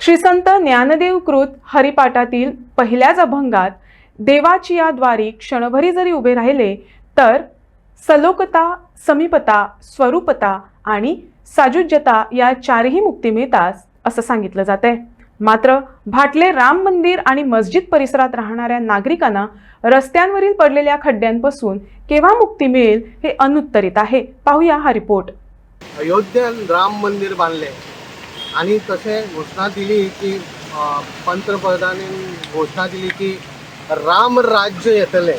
श्रीसंत ज्ञानदेव कृत हरिपाठातील पहिल्याच अभंगात देवाची या द्वारी क्षणभरी जरी उभे राहिले तर सलोकता समीपता स्वरूपता आणि साजुज्यता या चारही मुक्ती मिळतात असं सांगितलं जातंय. मात्र भाटले राम मंदिर आणि मस्जिद परिसरात राहणाऱ्या नागरिकांना रस्त्यांवरील पडलेल्या खड्ड्यांपासून केव्हा मुक्ती मिळेल हे अनुत्तरित आहे. पाहूया हा रिपोर्ट. अयोध्या राम मंदिर बांधले आणि तसे घोषणा दिली की अं, पंतप्रधानांनी घोषणा दिली की राम राज्य येतले.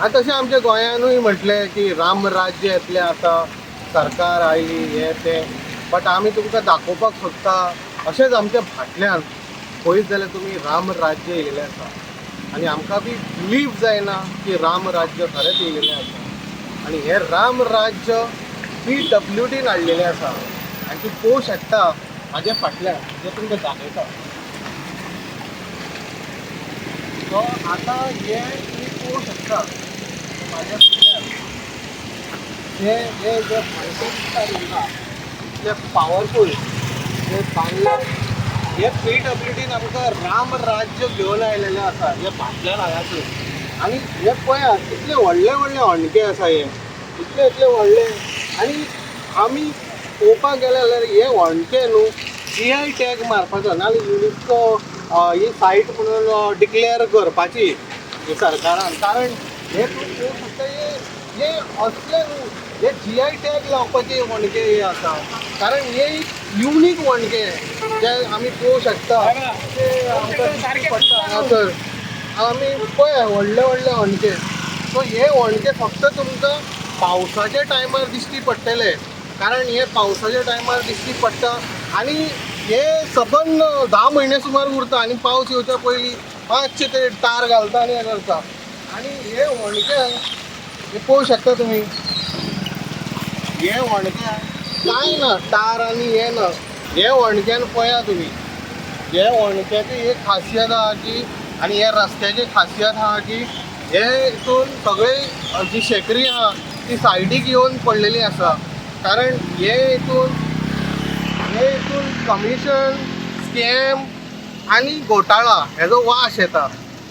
आनी तशें आमच्या गोंयानूय म्हटलें की राम राज्य येतलें आतां सरकार आयली हे ते. बट आमी तुमकां दाखोवपाक सोदता अशेंच आमच्या फाटल्यान पळयत जाल्यार तुमी राम राज्य येयलेलें आसा. आनी आमकां बी बिलीव जायना की राम राज्य खरेंच येयलेलें आसा. आनी हें राम राज्य पी डब्ल्यू डीन हाडलेलें आसा. आनी ती पळोवं शकता म्हाज्या फाटल्यान जे तुमकां दाखयता सो आतां हे तुमी पळोवं शकता. म्हाज्या फाटल्यान हे हे जे फायटर दिसता पावरफूल हे बांदला हे पी डब्ल्यू आमकां राम राज्य घेवन आयलेलें आसा हे फाटल्यान हांगासर आनी हे पळयात इतले व्हडले व्हडले हणके आसा हे. इतले इतले व्हडले आनी आमी पळोवपाक गेले जाल्यार हे हणके न्हू जी आय टॅग मारपाचो नाल्यार युनिक ही सायट म्हणून डिक्लेअर करपाची हे सरकारान. कारण हे फक्त पळोवंक हे असले न्हू हे जी आय टॅग लावपाचे वणके हे आसा कारण हे युनीक वणके जे आमी पळोवंक शकता. ते आमकां पडटा हांगासर आमी पळय व्हडले व्हडले हणके सो हे व्हणके फक्त तुमकां पावसाच्या टायमार दिश्टी पडटले कारण हे पावसाच्या टायमार दिश्टी पडटा आनी हे सबंद धा म्हयने सुमार उरता आनी पावस येवच्या पयलीं मातशें ते टार घालता आनी हें करता. आनी हे व्हणके हे पळोवंक शकता तुमी हे व्हणके कांय ना टार आनी हे ना हे व्हणक्यान पळया तुमी हे वणक्याची एक खासियत आहा की आनी हे रस्त्याची खासियत आहा की हे हितून सगळे जी शेकरी आहा ती सायडीक येवन पडलेली आसा. कारण हे हितून हे हितून कमिशन स्कॅम आनी घोटाळा हेजो वास येता